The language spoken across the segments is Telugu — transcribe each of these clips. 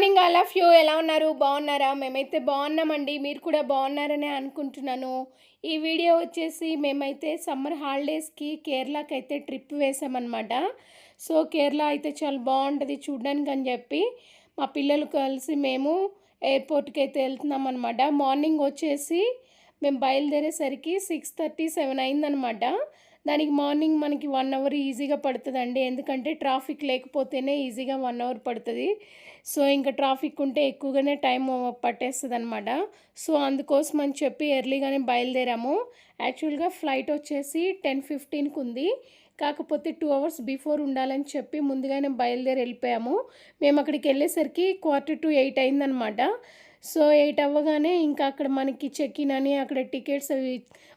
మార్నింగ్ ఆల్ ఆఫ్ యూ ఎలా ఉన్నారు? బాగున్నారా? మేమైతే బాగున్నామండి. మీరు కూడా బాగున్నారనే అనుకుంటున్నాను. ఈ వీడియో వచ్చేసి మేమైతే సమ్మర్ హాలిడేస్కి కేరళకి అయితే ట్రిప్ వేసామన్నమాట. సో కేరళ అయితే చాలా బాగుంటుంది చూడడానికి అని చెప్పి మా పిల్లలు కలిసి మేము ఎయిర్పోర్ట్కి అయితే వెళ్తున్నాం అనమాట మార్నింగ్ వచ్చేసి మేము బయలుదేరేసరికి సిక్స్ థర్టీ సెవెన్ అయిందనమాట దానికి మార్నింగ్ మనకి వన్ అవర్ ఈజీగా పడుతుందండి. ఎందుకంటే ట్రాఫిక్ లేకపోతేనే ఈజీగా వన్ అవర్ పడుతుంది. సో ఇంకా ట్రాఫిక్ ఉంటే ఎక్కువగానే టైం పట్టేస్తుంది అనమాట సో అందుకోసం అని చెప్పి ఎర్లీగానే బయలుదేరాము. యాక్చువల్గా ఫ్లైట్ వచ్చేసి టెన్ ఫిఫ్టీన్కి ఉంది. కాకపోతే టూ అవర్స్ బిఫోర్ ఉండాలని చెప్పి ముందుగానే బయలుదేరి వెళ్ళిపోయాము. మేము అక్కడికి వెళ్ళేసరికి క్వార్టర్ టు ఎయిట్ అయిందనమాట సో ఎయిట్ అవ్వగానే ఇంకా అక్కడ మనకి చెక్ ఇన్ అని అక్కడ టికెట్స్ అవి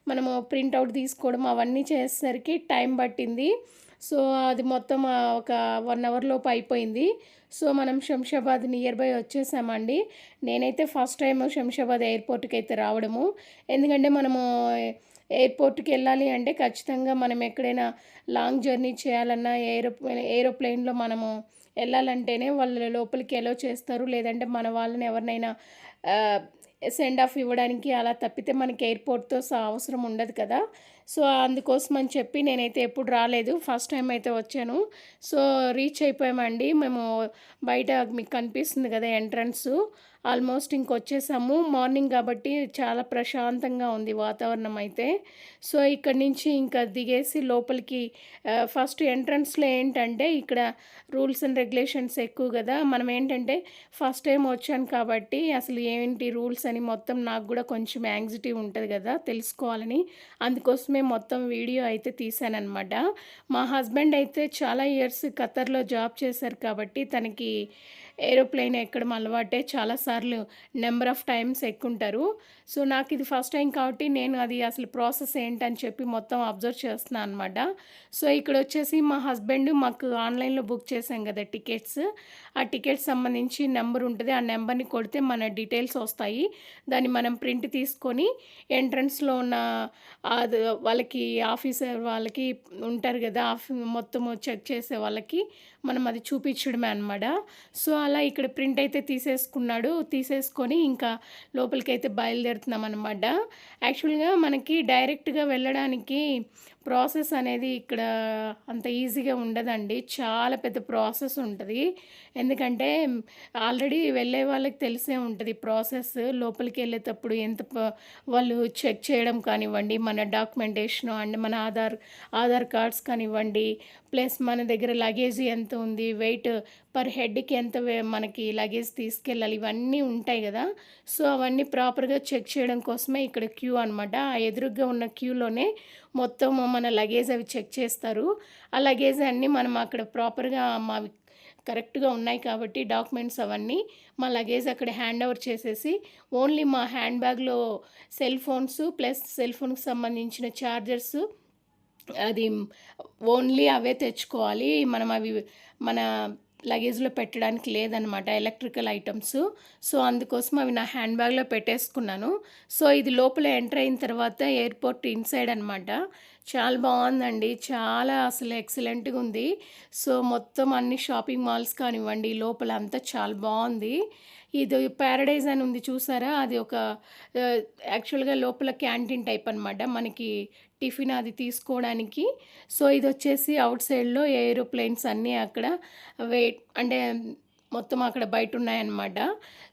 మనము ప్రింట్అవుట్ తీసుకోవడం అవన్నీ చేసేసరికి టైం పట్టింది. సో అది మొత్తం ఒక వన్ అవర్ లోపు అయిపోయింది. సో మనం శంషాబాద్ నియర్ బై వచ్చేసామండి. నేనైతే ఫస్ట్ టైం శంషాబాద్ ఎయిర్పోర్ట్కి అయితే రావడము. ఎందుకంటే మనము ఎయిర్పోర్ట్కి వెళ్ళాలి అంటే ఖచ్చితంగా మనం ఎక్కడైనా లాంగ్ జర్నీ చేయాలన్నా ఏరోప్లేన్ ఏరోప్లేన్లో మనము వెళ్ళాలంటేనే వాళ్ళ లోపలికి ఎలో చేస్తారు. లేదంటే మన వాళ్ళని ఎవరినైనా సెండ్ ఆఫ్ ఇవ్వడానికి అలా తప్పితే మనకి ఎయిర్పోర్ట్తో అవసరం ఉండదు కదా. సో అందుకోసం అని చెప్పి నేనైతే ఎప్పుడు రాలేదు. ఫస్ట్ టైం అయితే వచ్చాను. సో రీచ్ అయిపోయామండి. మేము బయట మీకు కనిపిస్తుంది కదా ఎంట్రన్స్ ఆల్మోస్ట్ ఇంకొచ్చేసాము. మార్నింగ్ కాబట్టి చాలా ప్రశాంతంగా ఉంది వాతావరణం అయితే. సో ఇక్కడ నుంచి ఇంకా దిగేసి లోపలికి ఫస్ట్ ఎంట్రన్స్లో ఏంటంటే ఇక్కడ రూల్స్ అండ్ రెగ్యులేషన్స్ ఎక్కువ కదా. మనం ఏంటంటే ఫస్ట్ టైం వచ్చాను కాబట్టి అసలు ఏంటి రూల్స్ అని మొత్తం నాకు కూడా కొంచెం యాంగ్జైటీ ఉంటుంది కదా తెలుసుకోవాలని. అందుకోసం కోసమే మొత్తం వీడియో అయితే తీశానమాట మా హస్బెండ్ అయితే చాలా ఇయర్స్ ఖతర్లో జాబ్ చేశారు కాబట్టి తనకి ఏరోప్లేన్ ఎక్కడం అలవాటే చాలాసార్లు నెంబర్ ఆఫ్ టైమ్స్ ఎక్కుంటారు. సో నాకు ఇది ఫస్ట్ టైం కాబట్టి నేను అది అసలు ప్రాసెస్ ఏంటని చెప్పి మొత్తం అబ్జర్వ్ చేస్తున్నాను అనమాట సో ఇక్కడ వచ్చేసి మా హస్బెండ్ మాకు ఆన్లైన్లో బుక్ చేశాం కదా టికెట్స్. ఆ టికెట్స్ సంబంధించి నెంబర్ ఉంటుంది. ఆ నెంబర్ని కొడితే మన డీటెయిల్స్ వస్తాయి. దాన్ని మనం ప్రింట్ తీసుకొని ఎంట్రన్స్లో ఉన్న అది వాళ్ళకి ఆఫీసర్ వాళ్ళకి ఉంటారు కదా ఆఫీ మొత్తము చెక్ చేసే వాళ్ళకి మనం అది చూపించడమే అనమాట సో అలా ఇక్కడ ప్రింట్ అయితే తీసేసుకున్నాడు. తీసేసుకొని ఇంకా లోపలికి అయితే బయలుదేరుతున్నాం అనమాట యాక్చువల్గా మనకి డైరెక్ట్గా వెళ్ళడానికి ప్రాసెస్ అనేది ఇక్కడ అంత ఈజీగా ఉండదండి. చాలా పెద్ద ప్రాసెస్ ఉంటుంది. ఎందుకంటే ఆల్రెడీ వెళ్ళే వాళ్ళకి తెలిసే ఉంటుంది ప్రాసెస్. లోపలికి వెళ్ళేటప్పుడు ఎంత వాళ్ళు చెక్ చేయడం కానివ్వండి మన డాక్యుమెంటేషన్ అండ్ మన ఆధార్ ఆధార్ కార్డ్స్ కానివ్వండి ప్లస్ మన దగ్గర లగేజ్ ఎంత ఉంది వెయిట్ పర్ హెడ్కి ఎంత వే- మనకి లగేజ్ తీసుకెళ్ళాలి ఇవన్నీ ఉంటాయి కదా. సో అవన్నీ ప్రాపర్గా చెక్ చేయడం కోసమే ఇక్కడ క్యూ అనమాట ఆ ఎదురుగా ఉన్న క్యూలోనే మొత్తం మన లగేజ్ అవి చెక్ చేస్తారు. ఆ లగేజ్ అన్నీ మనం అక్కడ ప్రాపర్గా మావి కరెక్ట్గా ఉన్నాయి కాబట్టి డాక్యుమెంట్స్ అవన్నీ మా లగేజ్ అక్కడ హ్యాండ్ ఓవర్ చేసేసి ఓన్లీ మా హ్యాండ్ బ్యాగ్లో సెల్ ఫోన్స్ ప్లస్ సెల్ ఫోన్కి సంబంధించిన ఛార్జర్స్ అది ఓన్లీ అవే తెచ్చుకోవాలి. మనం అవి మన లగేజ్లో పెట్టడానికి లేదనమాట ఎలక్ట్రికల్ ఐటమ్స్ సో అందుకోసం అవి నా హ్యాండ్ బ్యాగ్లో పెట్టేసుకున్నాను. సో ఇది లోపల ఎంటర్ అయిన తర్వాత ఎయిర్పోర్ట్ ఇన్సైడ్ అనమాట చాలా బాగుందండి. చాలా అసలు ఎక్సలెంట్గా ఉంది. సో మొత్తం అన్ని షాపింగ్ మాల్స్ కానివ్వండి లోపల అంతా చాలా బాగుంది. ఇది ప్యారడైజ్ అని ఉంది చూసారా? అది ఒక యాక్చువల్గా లోపల క్యాంటీన్ టైప్ అనమాట మనకి టిఫిన్ అది తీసుకోవడానికి. సో ఇది వచ్చేసి అవుట్ సైడ్లో ఏరోప్లేన్స్ అన్నీ అక్కడ వెయిట్ అంటే మొత్తం అక్కడ బయట ఉన్నాయన్నమాట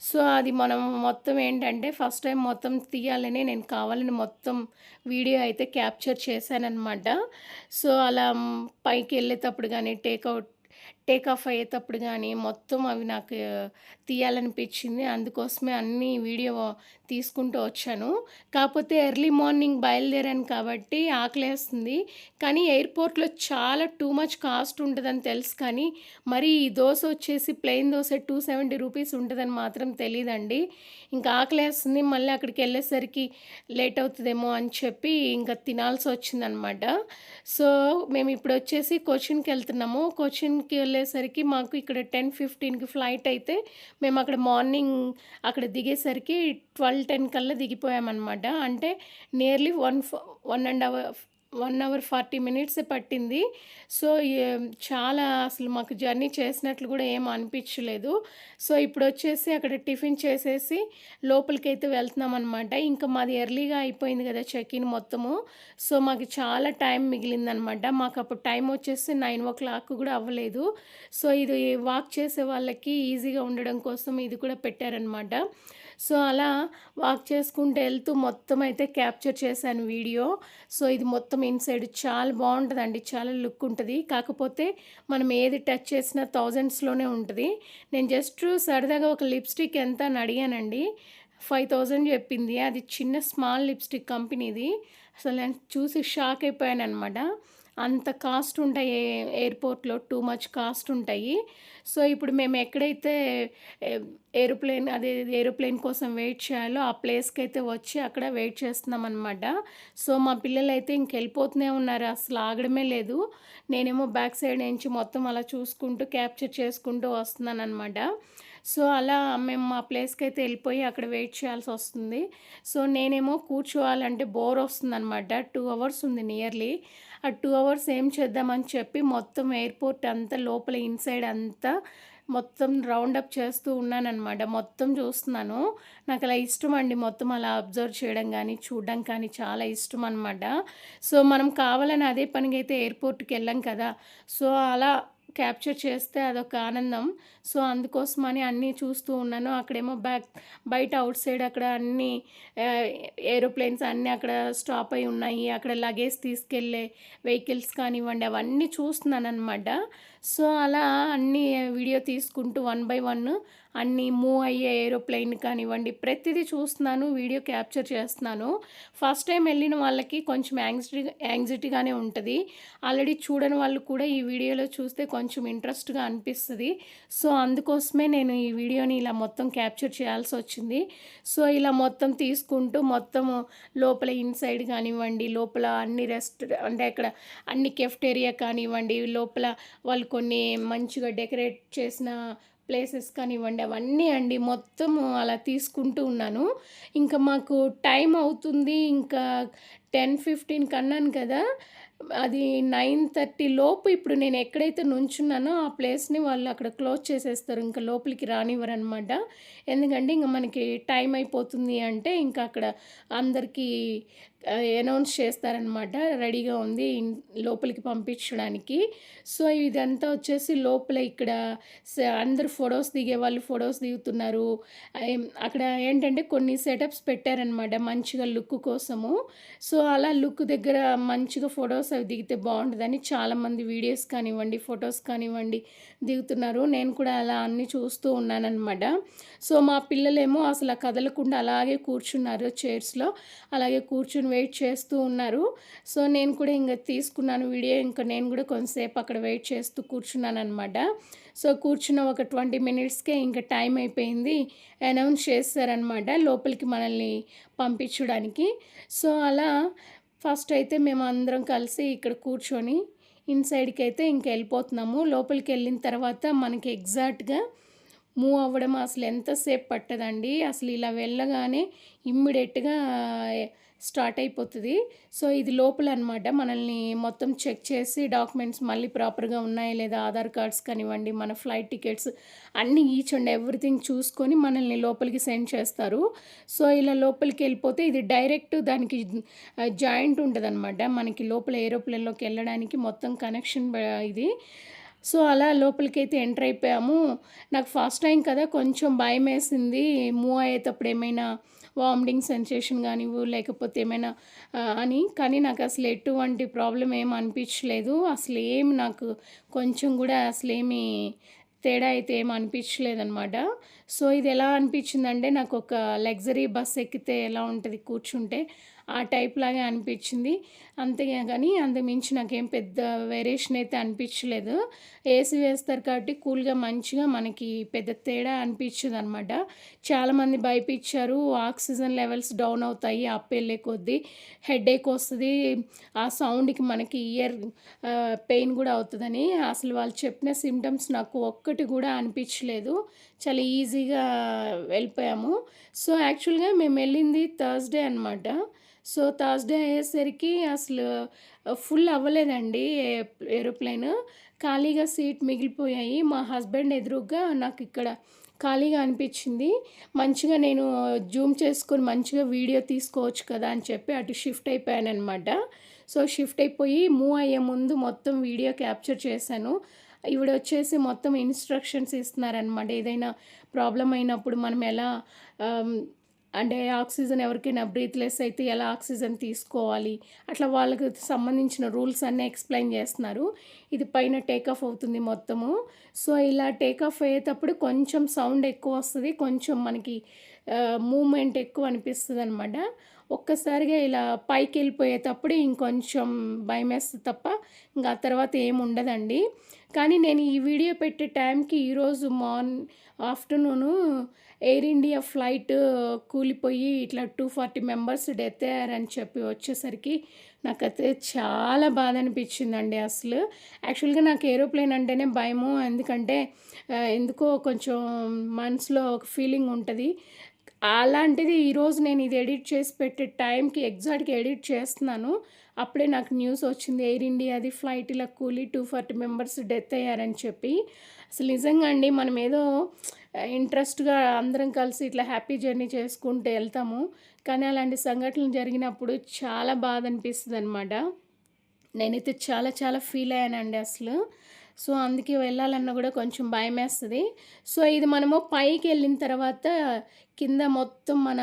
సో అది మనం మొత్తం ఏంటంటే ఫస్ట్ టైం మొత్తం తీయాలని నేను కావాలని మొత్తం వీడియో అయితే క్యాప్చర్ చేశానన్నమాట. సో అలా పైకి వెళ్ళేటప్పుడు కానీ టేక్అవుట్ టేక్ ఆఫ్ అయ్యేటప్పుడు కానీ మొత్తం అవి నాకు తీయాలనిపించింది. అందుకోసమే అన్ని వీడియో తీసుకుంటూ వచ్చాను. కాకపోతే ఎర్లీ మార్నింగ్ బయలుదేరాను కాబట్టి ఆకలేస్తుంది. కానీ ఎయిర్పోర్ట్లో చాలా టూ మచ్ కాస్ట్ ఉంటుందని తెలుసు కానీ మరి ఈ దోశ వచ్చేసి plain dosa two seventy rupees ఉంటుందని మాత్రం తెలియదండి ఇంకా ఆకలేస్తుంది. మళ్ళీ అక్కడికి వెళ్ళేసరికి లేట్ అవుతుందేమో అని చెప్పి ఇంకా తినాల్సి వచ్చిందనమాట. సో మేము ఇప్పుడు వచ్చేసి కొచ్చిన్కి వెళ్తున్నాము. కొచ్చిన్కి వెళ్ళేసరికి మాకు ఇక్కడ టెన్ ఫిఫ్టీన్కి ఫ్లైట్ అయితే మేము అక్కడ మార్నింగ్ అక్కడ దిగేసరికి ట్వెల్వ్ టెన్ కల్లా దిగిపోయామన్నమాట. అంటే nearly one one and hour one hour forty minutes పట్టింది. సో చాలా అసలు మాకు జర్నీ చేసినట్లు కూడా ఏం అనిపించలేదు. సో ఇప్పుడు వచ్చేసి అక్కడ టిఫిన్ చేసేసి లోపలికైతే వెళ్తున్నాం అనమాట ఇంకా మాది ఎర్లీగా అయిపోయింది కదా చెక్ ఇన్ మొత్తము. సో మాకు చాలా టైం మిగిలిందనమాట మాకు అప్పుడు టైం వచ్చేసి నైన్ ఓ క్లాక్ కూడా అవ్వలేదు. సో ఇది వాక్ చేసే వాళ్ళకి ఈజీగా ఉండడం కోసం ఇది కూడా పెట్టారనమాట సో అలా వాక్ చేసుకుంటూ వెళ్తూ మొత్తం అయితే క్యాప్చర్ చేశాను వీడియో. సో ఇది మొత్తం ఇన్సైడ్ చాలా బాగుంటుందండి చాలా లుక్ ఉంటుంది. కాకపోతే మనం ఏది టచ్ చేసినా థౌజండ్స్లోనే ఉంటుంది. నేను జస్ట్ సరదాగా ఒక లిప్స్టిక్ ఎంత అని అడిగానండి. ఫైవ్ థౌజండ్ చెప్పింది. అది చిన్న స్మాల్ లిప్స్టిక్ కంపెనీది అసలు నేను చూసి షాక్ అయిపోయాను అనమాట అంత కాస్ట్ ఉంటాయి ఎయిర్పోర్ట్లో టూ మచ్ కాస్ట్ ఉంటాయి. సో ఇప్పుడు మేము ఎక్కడైతే ఏరోప్లేన్ అదే ఏరోప్లేన్ కోసం వెయిట్ చేయాలో ఆ ప్లేస్కి అయితే వచ్చి అక్కడ వెయిట్ చేస్తున్నాం అనమాట సో మా పిల్లలు అయితే ఇంకెళ్ళిపోతూనే ఉన్నారు. అసలు ఆగడమే లేదు. నేనేమో బ్యాక్ సైడ్ నుంచి మొత్తం అలా చూసుకుంటూ క్యాప్చర్ చేసుకుంటూ వస్తున్నాను అనమాట సో అలా మేము మా ప్లేస్కి అయితే వెళ్ళిపోయి అక్కడ వెయిట్ చేయాల్సి వస్తుంది. సో నేనేమో కూర్చోవాలంటే బోర్ వస్తుంది అనమాట టూ అవర్స్ ఉంది నియర్లీ. ఆ టూ అవర్స్ ఏం చేద్దామని చెప్పి మొత్తం ఎయిర్పోర్ట్ అంతా లోపల ఇన్సైడ్ అంతా మొత్తం రౌండప్ చేస్తూ ఉన్నానన్నమాట. మొత్తం చూస్తున్నాను. నాకు అలా ఇష్టం అండి మొత్తం అలా అబ్జర్వ్ చేయడం కానీ చూడడం కానీ చాలా ఇష్టం అనమాట సో మనం కావాలని అదే పనిగా అయితే ఎయిర్పోర్ట్కి వెళ్ళాం కదా. సో అలా క్యాప్చర్ చేస్తే అదొక ఆనందం. సో అందుకోసమని అన్నీ చూస్తూ ఉన్నాను. అక్కడేమో బ్యాక్ బయట అవుట్ సైడ్ అక్కడ అన్ని ఏరోప్లేన్స్ అన్నీ అక్కడ స్టాప్ అయి ఉన్నాయి. అక్కడ లగేజ్ తీసుకెళ్ళే వెహికల్స్ కానివ్వండి అవన్నీ చూస్తున్నాను అనమాట సో అలా అన్ని వీడియో తీసుకుంటూ వన్ బై వన్ అన్ని మూవ్ అయ్యే ఏరోప్లేన్ కానివ్వండి ప్రతిదీ చూస్తున్నాను వీడియో క్యాప్చర్ చేస్తున్నాను. ఫస్ట్ టైం వెళ్ళిన వాళ్ళకి కొంచెం యాంగ్జైటీ యాంగ్జైటీగానే ఉంటుంది. ఆల్రెడీ చూడని వాళ్ళు కూడా ఈ వీడియోలో చూస్తే కొంచెం ఇంట్రెస్ట్గా అనిపిస్తుంది. సో సో అందుకోసమే నేను ఈ వీడియోని ఇలా మొత్తం క్యాప్చర్ చేయాల్సి వచ్చింది. సో ఇలా మొత్తం తీసుకుంటూ మొత్తం లోపల ఇన్సైడ్ కానివ్వండి లోపల అన్ని రెస్ట్ అంటే అక్కడ అన్ని కెఫ్టేరియా కానివ్వండి లోపల వాళ్ళు కొన్ని మంచిగా డెకరేట్ చేసిన ప్లేసెస్ కానివ్వండి అవన్నీ అండి మొత్తం అలా తీసుకుంటూ ఉన్నాను. ఇంకా మాకు టైం అవుతుంది ఇంకా టెన్ ఫిఫ్టీన్ కన్నాను కదా. అది నైన్ థర్టీ లోపు ఇప్పుడు నేను ఎక్కడైతే నుంచున్నానో ఆ ప్లేస్ని వాళ్ళు అక్కడ క్లోజ్ చేసేస్తారు. ఇంకా లోపలికి రానివ్వరు అనమాట ఎందుకంటే ఇంకా మనకి టైం అయిపోతుంది అంటే ఇంకా అక్కడ అందరికీ అనౌన్స్ చేస్తారనమాట రెడీగా ఉంది. ఇన్- లోపలికి పంపించడానికి. సో ఇదంతా వచ్చేసి లోపల ఇక్కడ స- అందరు ఫొటోస్ దిగే వాళ్ళు ఫొటోస్ దిగుతున్నారు. అక్కడ ఏంటంటే కొన్ని సెటప్స్ పెట్టారనమాట మంచిగా లుక్ కోసము. సో అలా లుక్ దగ్గర మంచిగా ఫొటోస్ అవి దిగితే బాగుంటుందని చాలామంది వీడియోస్ కానివ్వండి ఫొటోస్ కానివ్వండి దిగుతున్నారు. నేను కూడా అలా అన్నీ చూస్తూ ఉన్నానన్నమాట. సో మా పిల్లలేమో అసలు కదలకుండా అలాగే కూర్చున్నారు చైర్స్లో. అలాగే కూర్చుని వెయిట్ చేస్తూ ఉన్నారు. సో నేను కూడా ఇంకా తీసుకున్నాను వీడియో. ఇంకా నేను కూడా కొంతసేపు అక్కడ వెయిట్ చేస్తూ కూర్చున్నాను అనమాట సో కూర్చున్న ఒక ట్వంటీ మినిట్స్కే ఇంకా టైం అయిపోయింది. అనౌన్స్ చేస్తారనమాట లోపలికి మనల్ని పంపించడానికి. సో అలా ఫస్ట్ అయితే మేము అందరం కలిసి ఇక్కడ కూర్చొని ఇన్సైడ్కి అయితే ఇంక వెళ్ళిపోతున్నాము. లోపలికి వెళ్ళిన తర్వాత మనకి ఎగ్జాక్ట్గా మూవ్ అవ్వడం అసలు ఎంతసేపు పట్టదండి. అసలు ఇలా వెళ్ళగానే ఇమ్మీడియట్గా స్టార్ట్ అయిపోతుంది. సో ఇది లోపల అనమాట మనల్ని మొత్తం చెక్ చేసి డాక్యుమెంట్స్ మళ్ళీ ప్రాపర్గా ఉన్నాయా లేదా ఆధార్ కార్డ్స్ కానివ్వండి మన ఫ్లైట్ టికెట్స్ అన్నీ ఈచ్ అండ్ ఎవ్రీథింగ్ చూసుకొని మనల్ని లోపలికి సెండ్ చేస్తారు. సో ఇలా లోపలికి వెళ్ళిపోతే ఇది డైరెక్ట్ దానికి జాయింట్ ఉంటుంది మనకి లోపల ఏరోప్లేన్లోకి వెళ్ళడానికి మొత్తం కనెక్షన్ ఇది. సో అలా లోపలికి అయితే ఎంటర్ అయిపోయాము. నాకు ఫస్ట్ టైం కదా కొంచెం భయం వేసింది మూవ్ అయ్యేటప్పుడు ఏమైనా వామిటింగ్ సెన్సేషన్ కానివ్వు లేకపోతే ఏమైనా అని. కానీ నాకు అసలు ఎటువంటి ప్రాబ్లం ఏం అనిపించలేదు. అసలు ఏం నాకు కొంచెం కూడా అసలు ఏమి తేడా అయితే ఏం అనిపించలేదన్నమాట. సో ఇది ఎలా అనిపించిందంటే నాకు ఒక లగ్జరీ బస్ ఎక్కితే ఎలా ఉంటుంది కూర్చుంటే ఆ టైప్ లాగే అనిపించింది. అంతే కానీ అంతమించి నాకేం పెద్ద వేరియేషన్ అయితే అనిపించలేదు. ఏసీ వేస్తారు కాబట్టి కూల్గా మంచిగా మనకి పెద్ద తేడా అనిపించదు అనమాట చాలామంది భయపించారు ఆక్సిజన్ లెవెల్స్ డౌన్ అవుతాయి అప్ వెళ్ళే కొద్దీ హెడేక్ వస్తుంది. ఆ సౌండ్కి మనకి ఇయర్ పెయిన్ కూడా అవుతుందని అసలు వాళ్ళు చెప్పిన సిమ్టమ్స్ నాకు ఒక్కటి కూడా అనిపించలేదు. చాలా ఈజీగా వెళ్ళిపోయాము. సో యాక్చువల్గా మేము వెళ్ళింది థర్స్డే అనమాట సో థర్స్‌డే అయ్యేసరికి అసలు ఫుల్ అవ్వలేదండి ఏ ఏరోప్లేన్. ఖాళీగా సీట్ మిగిలిపోయాయి. మా హస్బెండ్ ఎదురుగా నాకు ఇక్కడ ఖాళీగా అనిపించింది మంచిగా నేను జూమ్ చేసుకొని మంచిగా వీడియో తీసుకోవచ్చు కదా! అని చెప్పి అటు షిఫ్ట్ అయిపోయానమాట సో, షిఫ్ట్ అయిపోయి మూవ్ అయ్యే ముందు మొత్తం వీడియో క్యాప్చర్ చేశాను. ఈవిడొచ్చేసి మొత్తం ఇన్‌స్ట్రక్షన్స్ ఇస్తున్నారనమాట. ఏదైనా ప్రాబ్లం అయినప్పుడు మనం ఎలా అంటే ఆక్సిజన్ ఎవరికైనా బ్రీత్‌లెస్ అయితే ఎలా ఆక్సిజన్ తీసుకోవాలి, అట్లా వాళ్ళకి సంబంధించిన రూల్స్ అన్నీ ఎక్స్‌ప్లెయిన్ చేస్తున్నారు. ఇది పైన టేకాఫ్ అవుతుంది మొత్తము. సో, ఇలా టేకాఫ్ అయ్యేటప్పుడు కొంచెం సౌండ్ ఎక్కువ వస్తుంది కొంచెం మనకి మూమెంట్ మూవ్‌మెంట్ ఎక్కువ అనమాట ఒక్కసారిగా ఇలా పైకి వెళ్ళిపోయేటప్పుడు ఇంకొంచెం భయమేస్తది తప్ప, ఇంకా ఆ తర్వాత ఏముండదండి. కానీ నేను ఈ వీడియో పెట్టే టైంకి ఈరోజు మార్న్ ఆఫ్టర్‌నూను ఎయిర్ ఇండియా ఫ్లైట్ కూలిపోయి ఇట్లా 240 మెంబర్స్ డెత్ అయ్యారని చెప్పి వచ్చేసరికి నాకైతే చాలా బాధ అనిపించిందండి అసలు. యాక్చువల్‌గా నాకు ఏరోప్లేన్ అంటేనే భయము. ఎందుకంటే ఎందుకో కొంచెం మనసులో ఒక ఫీలింగ్ ఉంటుంది అలాంటిది ఈరోజు నేను ఇది ఎడిట్ చేసి పెట్టే టైంకి ఎగ్జాక్ట్‌గా ఎడిట్ చేస్తున్నాను. అప్పుడే నాకు న్యూస్ వచ్చింది. ఎయిర్ ఇండియాది ఫ్లైట్ ఇలా కూలి 240 మెంబర్స్ డెత్ అయ్యారని చెప్పి. అసలు నిజంగా అండి మనం ఏదో ఇంట్రెస్ట్‌గా అందరం కలిసి ఇట్లా హ్యాపీ జర్నీ చేసుకుంటూ వెళ్తాము కానీ అలాంటి సంఘటనలు జరిగినప్పుడు చాలా బాధ అనిపిస్తుంది అనమాట నేనైతే చాలా చాలా ఫీల్ అయ్యానండి అసలు. సో, అందుకే వెళ్ళాలన్నా కూడా కొంచెం భయమేస్తది. సో, ఇది మనము పైకి వెళ్ళిన తర్వాత కింద మొత్తం మన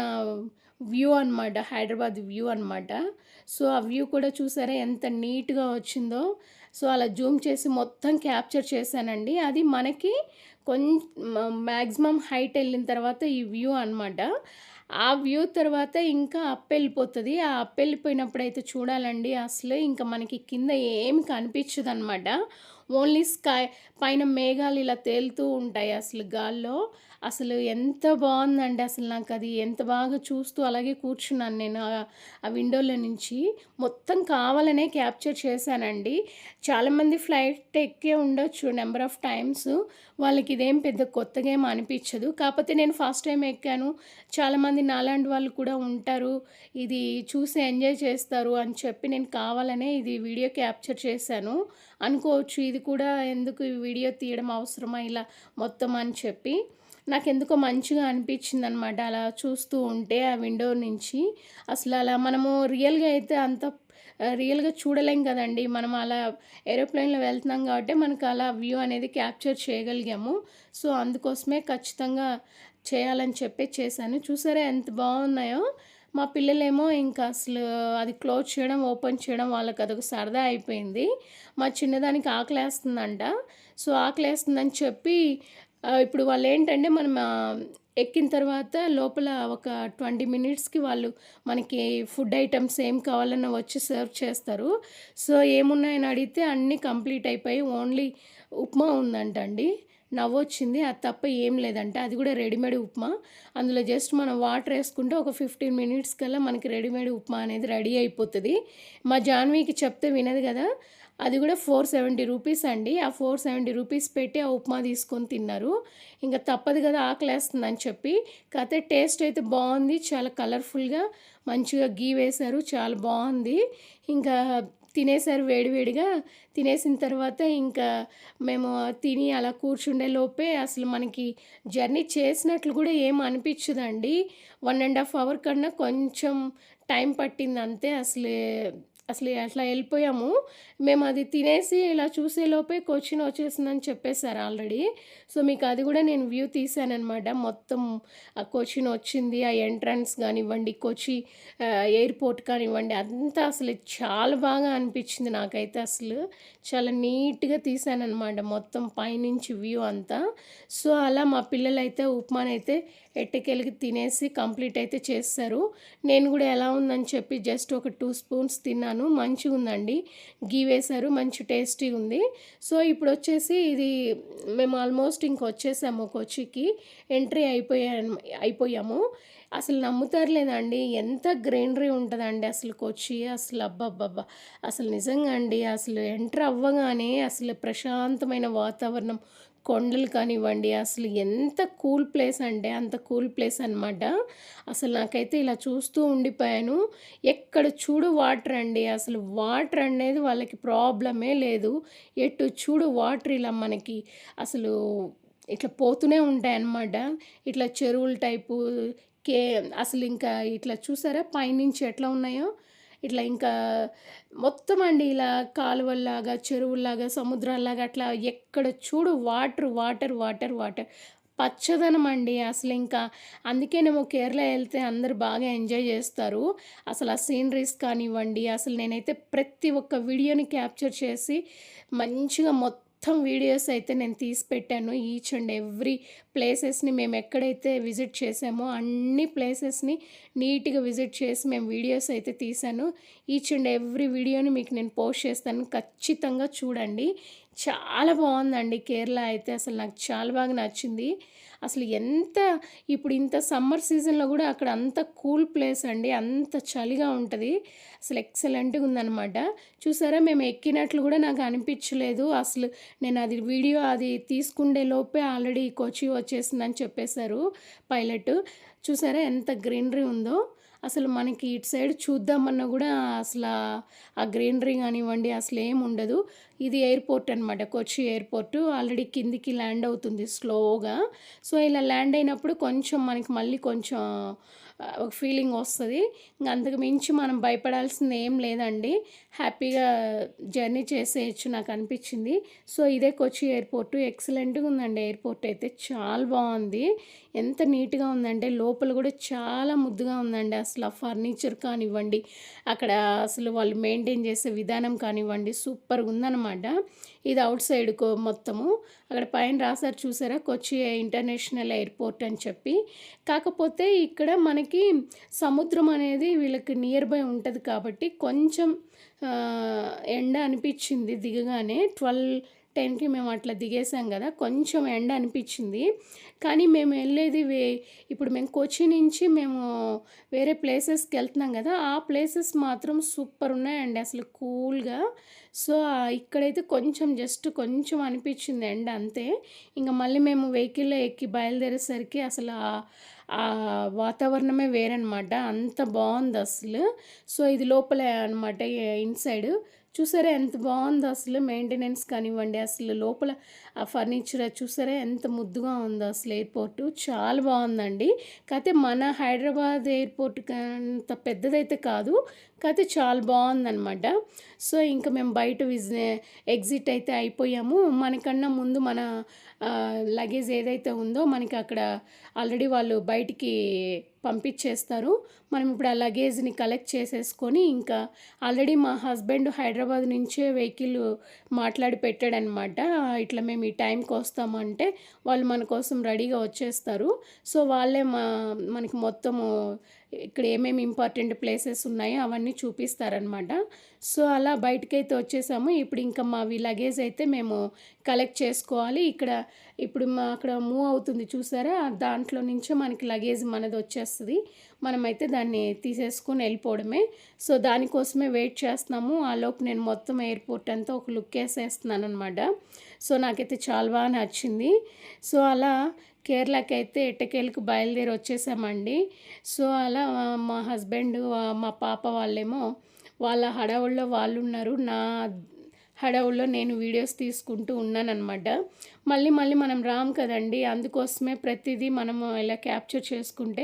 వ్యూ అనమాట. హైదరాబాద్ వ్యూ అనమాట. సో, ఆ వ్యూ కూడా చూసారా ఎంత నీట్‌గా వచ్చిందో. సో, అలా జూమ్ చేసి మొత్తం క్యాప్చర్ చేశానండి. అది మనకి కొంచెం మ్యాక్సిమం హైట్ వెళ్ళిన తర్వాత ఈ వ్యూ అనమాట. ఆ వ్యూ తర్వాత ఇంకా అప్ ఆ అప్ అయితే చూడాలండి అసలు ఇంకా మనకి కింద ఏమి కనిపిచ్చదనమాట. ఓన్లీ స్కై పైన మేఘాలు ఇలా తేలుతూ ఉంటాయి అసలు గాల్లో. అసలు ఎంత బాగుందండి అసలు నాకు అది ఎంత బాగా చూస్తూ అలాగే కూర్చున్నాను నేను ఆ విండోలో నుంచి. మొత్తం కావాలనే క్యాప్చర్ చేశానండి. చాలామంది ఫ్లైట్ ఎక్కే ఉండొచ్చు నెంబర్ ఆఫ్ టైమ్స్. వాళ్ళకి ఇదేం పెద్ద కొత్తగా ఏం అనిపించదు కాకపోతే నేను ఫస్ట్ టైం ఎక్కాను. చాలామంది నాలాంటి వాళ్ళు కూడా ఉంటారు. ఇది చూసి ఎంజాయ్ చేస్తారు అని చెప్పి నేను కావాలనే ఇది వీడియో క్యాప్చర్ చేశాను. అనుకోవచ్చు ఇది కూడా ఎందుకు ఈ వీడియో తీయడం అవసరమా ఇలా మొత్తం అని చెప్పి. నాకు ఎందుకో మంచిగా అనిపిచ్చిందనమాట అలా చూస్తూ ఉంటే ఆ విండో నుంచి. అసలు అలా మనము రియల్‌గా అయితే అంత రియల్‌గా చూడలేం కదండీ! మనం అలా ఏరోప్లేన్‌లో వెళ్తున్నాం కాబట్టి మనకు అలా వ్యూ అనేది క్యాప్చర్ చేయగలిగాము. సో, అందుకోసమే ఖచ్చితంగా చేయాలని చెప్పి చేశాను. చూసారా ఎంత బాగున్నాయో మా పిల్లలేమో ఇంకా అసలు అది క్లోజ్ చేయడం, ఓపెన్ చేయడం వాళ్ళకి అదొక సరదా అయిపోయింది. మా చిన్నదానికి ఆకలేస్తుందంట. సో, ఆకలేస్తుందని చెప్పి ఇప్పుడు వాళ్ళు ఏంటంటే మనం ఎక్కిన తర్వాత లోపల ఒక 20 మినిట్స్‌కి వాళ్ళు మనకి ఫుడ్ ఐటమ్స్ ఏం కావాలన్నా వచ్చి సర్వ్ చేస్తారు. సో, ఏమున్నాయని అడిగితే అన్నీ కంప్లీట్ అయిపోయి ఓన్లీ ఉప్మా ఉందంటండి. నవ్వొచ్చింది. అది తప్ప ఏం లేదంట. అది కూడా రెడీమేడ్ ఉప్మా. అందులో జస్ట్ మనం వాటర్ వేసుకుంటే ఒక 15 మినిట్స్ కల్లా మనకి రెడీమేడ్ ఉప్మా అనేది రెడీ అయిపోతుంది మా జాన్వికి చెప్తే వినదు కదా అది కూడా 470 రూపీస్ అండి. ఆ 470 రూపీస్ పెట్టి ఆ ఉప్మా తీసుకొని తిన్నారు. ఇంకా తప్పదు కదా ఆకలేస్తుందని చెప్పి. కాతే టేస్ట్ అయితే బాగుంది చాలా కలర్‌ఫుల్‌గా మంచిగా గీ వేశారు. చాలా బాగుంది ఇంకా తినేసారు వేడివేడిగా తినేసిన తర్వాత ఇంకా మేము తిని అలా కూర్చుండే లోపే అసలు మనకి జర్నీ చేసినట్లు కూడా ఏం అనిపించదండి వన్ అండ్ హాఫ్ అవర్ కన్నా కొంచెం టైం పట్టింది అంతే. అసలే అసలు అట్లా వెళ్ళిపోయాము మేము అది తినేసి ఇలా చూసేలోపే కొచ్చిన్ వచ్చేసిందని చెప్పేసారు ఆల్రెడీ. సో, మీకు అది కూడా నేను వ్యూ తీశాననమాట. మొత్తం ఆ కొచ్చిన్ వచ్చింది. ఆ ఎంట్రన్స్ కానివ్వండి కొచ్చి ఎయిర్‌పోర్ట్ కానివ్వండి అంతా అసలు చాలా బాగా అనిపించింది నాకైతే అసలు. చాలా నీట్‌గా తీశాననమాట మొత్తం పైనుంచి వ్యూ అంతా. సో, అలా మా పిల్లలైతే ఉప్మానైతే ఎట్టకెలికి తినేసి కంప్లీట్ అయితే చేస్తారు నేను కూడా ఎలా ఉందని చెప్పి జస్ట్ ఒక టూ స్పూన్స్ తిన్నాను. మంచిగుందండి. గీ వేశారు. మంచి టేస్టీగా ఉంది. సో, ఇప్పుడు వచ్చేసి ఇది మేము ఆల్మోస్ట్ ఇంకొచ్చేసాము కొచ్చికి. ఎంట్రీ అయిపోయా అయిపోయాము. అసలు నమ్ముతారు లేదండి ఎంత గ్రీనరీ ఉంటుందండి అసలు కొచ్చి అసలు అబ్బబ్బబ్బా అసలు నిజంగా అండి అసలు ఎంటర్ అవ్వగానే అసలు ప్రశాంతమైన వాతావరణం కొండలు కానివ్వండి అసలు ఎంత కూల్ ప్లేస్ అంటే అంత కూల్ ప్లేస్ అనమాట అసలు నాకైతే ఇలా చూస్తూ ఉండిపోయాను. ఎక్కడ చూడు వాటర్ అండి అసలు వాటర్ అనేది వాళ్ళకి ప్రాబ్లమే లేదు. ఎటు చూడు వాటర్ ఇలా మనకి అసలు ఇట్లా పోతూనే ఉంటాయన్నమాట ఇట్లా చెరువుల టైపు కే అసలు ఇంకా ఇట్లా చూసారా పైనుంచి ఎట్లా ఉన్నాయో? ఇట్లా ఇంకా మొత్తం అండి ఇలా కాలువల్లాగా చెరువుల్లాగా సముద్రాల్లాగా అట్లా ఎక్కడ చూడు వాటర్ వాటర్ వాటర్ వాటర్. పచ్చదనం అండి అసలు ఇంకా. అందుకేనేమో కేరళ వెళ్తే అందరు బాగా ఎంజాయ్ చేస్తారు. అసలు ఆ సీనరీస్ కానివ్వండి అసలు నేనైతే ప్రతి ఒక్క వీడియోని క్యాప్చర్ చేసి మంచిగా మొత్తం మొత్తం వీడియోస్ అయితే నేను తీసి పెట్టాను. ఈచ్ అండ్ ఎవ్రీ ప్లేసెస్ని మేము ఎక్కడైతే విజిట్ చేసామో అన్ని ప్లేసెస్ని నీట్గా విజిట్ చేసి మేము వీడియోస్ అయితే తీసాను. ఈచ్ అండ్ ఎవ్రీ వీడియోని మీకు నేను పోస్ట్ చేస్తాను. ఖచ్చితంగా చూడండి. చాలా బాగుందండి కేరళ అయితే. అసలు నాకు చాలా బాగా నచ్చింది. అసలు ఎంత ఇప్పుడు ఇంత సమ్మర్ సీజన్లో కూడా అక్కడ అంత కూల్ ప్లేస్ అండి. అంత చలిగా ఉంటుంది. అసలు ఎక్సలెంట్గా ఉందన్నమాట. చూసారా? మేము ఎక్కినట్లు కూడా నాకు అనిపించలేదు. అసలు నేను అది వీడియో అది తీసుకుండే లోపే ఆల్రెడీ కొచ్చి వచ్చేసిందని చెప్పేశారు పైలట్. చూసారా? ఎంత గ్రీనరీ ఉందో. అసలు మనకి ఇటు సైడ్ చూద్దామన్నా కూడా అసలు ఆ గ్రీనరీ కానివ్వండి అసలు ఏం ఉండదు. ఇది ఎయిర్పోర్ట్ అనమాట కొచ్చి ఎయిర్పోర్ట్. ఆల్రెడీ కిందికి ల్యాండ్ అవుతుంది స్లోగా. సో ఇలా ల్యాండ్ అయినప్పుడు కొంచెం మనకి మళ్ళీ కొంచెం ఒక ఫీలింగ్ వస్తుంది. ఇంకా అంతకు మించి మనం భయపడాల్సింది ఏం లేదండి. హ్యాపీగా జర్నీ చేసేయచ్చు నాకు అనిపించింది. సో ఇదే కొచ్చి ఎయిర్పోర్ట్. ఎక్సలెంట్గా ఉందండి. ఎయిర్పోర్ట్ అయితే చాలా బాగుంది. ఎంత నీట్గా ఉందంటే లోపల కూడా చాలా ముద్దుగా ఉందండి. అసలు ఆ ఫర్నిచర్ కానివ్వండి అక్కడ అసలు వాళ్ళు మెయింటైన్ చేసే విధానం కానివ్వండి సూపర్గా ఉందన్నమాట. ఇది అవుట్ సైడ్ మొత్తము. అక్కడ పైన రాసారు చూసారా? కొచ్చి ఇంటర్నేషనల్ ఎయిర్పోర్ట్ అని చెప్పి. కాకపోతే ఇక్కడ మనకి సముద్రం అనేది వీళ్ళకి నియర్ బై ఉంటుంది కాబట్టి కొంచెం ఎండ అనిపించింది దిగగానే. ట్వెల్వ్ టెన్కి మేము అట్లా దిగేసాం కదా కొంచెం ఎండ అనిపించింది. కానీ మేము వెళ్ళేది వే ఇప్పుడు మేము కొచ్చి నుంచి మేము వేరే ప్లేసెస్కి వెళ్తున్నాం కదా ఆ ప్లేసెస్ మాత్రం సూపర్ ఉన్నాయండి అసలు కూల్గా. సో ఇక్కడైతే కొంచెం జస్ట్ కొంచెం అనిపించింది ఎండ అంతే. ఇంకా మళ్ళీ మేము వెహికల్లో ఎక్కి బయలుదేరేసరికి అసలు ఆ వాతావరణమే వేరనమాట అంత బాగుంది అసలు. సో ఇది లోపలే అనమాట ఇన్సైడ్. చూసారా ఎంత బాగుందో అసలు మెయింటెనెన్స్ కానివ్వండి అసలు లోపల ఆ ఫర్నిచర్ చూసారా ఎంత ముద్దుగా ఉందో అసలు ఎయిర్పోర్టు. చాలా బాగుందండి. కాకపోతే మన హైదరాబాద్ ఎయిర్పోర్ట్ అంత పెద్దదైతే కాదు. కాకపోతే చాలా బాగుందనమాట సో ఇంకా మేము బయట విజి ఎగ్జిట్ అయితే అయిపోయాము. మనకన్నా ముందు మన లగేజ్ ఏదైతే ఉందో మనకి అక్కడ ఆల్రెడీ వాళ్ళు బయటికి పంపించేస్తారు. మనం ఇప్పుడు ఆ లగేజ్ని కలెక్ట్ చేసేసుకొని ఇంకా ఆల్రెడీ మా హస్బెండ్ హైదరాబాద్ నుంచే వెహికల్ మాట్లాడి పెట్టాడనమాట ఇట్లా మేము ఈ టైంకి వస్తామంటే వాళ్ళు మన కోసం రెడీగా వచ్చేస్తారు. సో వాళ్ళే మా మనకి మొత్తము ఇక్కడ ఏమేమి ఇంపార్టెంట్ ప్లేసెస్ ఉన్నాయో అవన్నీ చూపిస్తారనమాట సో అలా బయటకైతే వచ్చేసాము. ఇప్పుడు ఇంకా మా లగేజ్ అయితే మేము కలెక్ట్ చేసుకోవాలి. ఇక్కడ ఇప్పుడు మా అక్కడ మూవ్ అవుతుంది చూసారా? దాంట్లో నుంచే మనకి లగేజ్ మనది వచ్చేస్తుంది. మనమైతే దాన్ని తీసేసుకొని వెళ్ళిపోవడమే. సో దానికోసమే వెయిట్ చేస్తున్నాము. ఆలోపు నేను మొత్తం ఎయిర్పోర్ట్ అంతా ఒక లుక్ వేసేస్తున్నాను అనమాట సో నాకైతే చాలా బాగా నచ్చింది. సో అలా కేరళకి అయితే ఎట్టకేలకు బయలుదేరి వచ్చేసామండి. సో అలా మా హస్బెండ్ మా పాప వాళ్ళేమో వాళ్ళ హడావుల్లో వాళ్ళు ఉన్నారు నా హడావుల్లో నేను వీడియోస్ తీసుకుంటూ ఉన్నానన్నమాట. మళ్ళీ మళ్ళీ మనం రాం కదండి. అందుకోసమే ప్రతిదీ మనము ఇలా క్యాప్చర్ చేసుకుంటే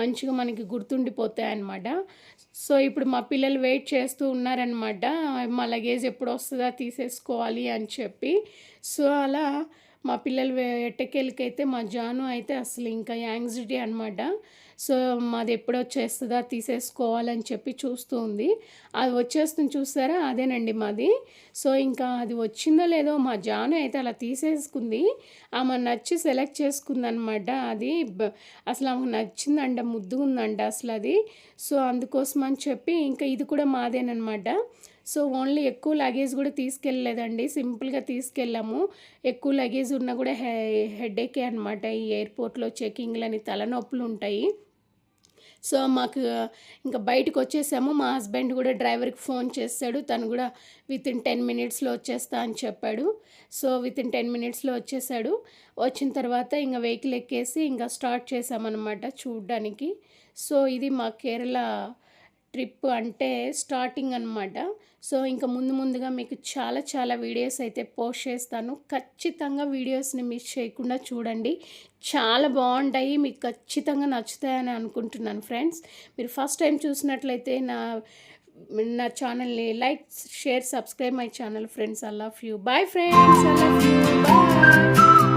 మంచిగా మనకి గుర్తుండిపోతాయి అన్నమాట సో ఇప్పుడు మా పిల్లలు వెయిట్ చేస్తూ ఉన్నారనమాట మా లగేజ్ ఎప్పుడు వస్తుందా? తీసేసుకోవాలి అని చెప్పి. సో అలా మా పిల్లలు ఎట్టకెళ్ళకైతే మా జాను అయితే అసలు ఇంకా యాంగ్జైటీ అనమాట సో మాది ఎప్పుడు వచ్చేస్తుందా తీసేసుకోవాలని చెప్పి చూస్తూ ఉంది. అది వచ్చేస్తుంది చూస్తారా? అదేనండి మాది. సో ఇంకా అది వచ్చిందో లేదో మా జాను అయితే అలా తీసేసుకుంది. ఆమె నచ్చి సెలెక్ట్ చేసుకుందనమాట అది. అసలు ఆమెకు నచ్చిందంట ముద్దుగుందంట అసలు అది. సో అందుకోసం అని చెప్పి ఇంకా ఇది కూడా మాదేనమాట సో ఓన్లీ ఎక్కువ లగేజ్ కూడా తీసుకెళ్ళలేదండి. సింపుల్గా తీసుకెళ్ళాము. ఎక్కువ లగేజ్ ఉన్నా కూడా హె హెడేకే అనమాట ఈ ఎయిర్పోర్ట్లో చెకింగ్లని తలనొప్పులు ఉంటాయి. సో మాకు ఇంకా బయటకు వచ్చేసాము. మా హస్బెండ్ కూడా డ్రైవర్కి ఫోన్ చేశాడు తను కూడా విత్ ఇన్ టెన్ మినిట్స్లో వచ్చేస్తా అని చెప్పాడు. సో విత్ ఇన్ టెన్ మినిట్స్లో వచ్చేసాడు. వచ్చిన తర్వాత ఇంకా వెహికల్ ఎక్కేసి ఇంకా స్టార్ట్ చేసామన్నమాట చూడ్డానికి. సో ఇది మా కేరళ ట్రిప్ అంటే స్టార్టింగ్ అనమాట సో ఇంకా ముందు ముందుగా మీకు చాలా చాలా వీడియోస్ అయితే పోస్ట్ చేస్తాను. ఖచ్చితంగా వీడియోస్ని మిస్ చేయకుండా చూడండి. చాలా బాగుంటాయి. మీకు ఖచ్చితంగా నచ్చుతాయని అనుకుంటున్నాను ఫ్రెండ్స్. మీరు ఫస్ట్ టైం చూసినట్లయితే నా నా ఛానల్ని like share subscribe my channel friends. I love you. Bye friends. I love you. Bye.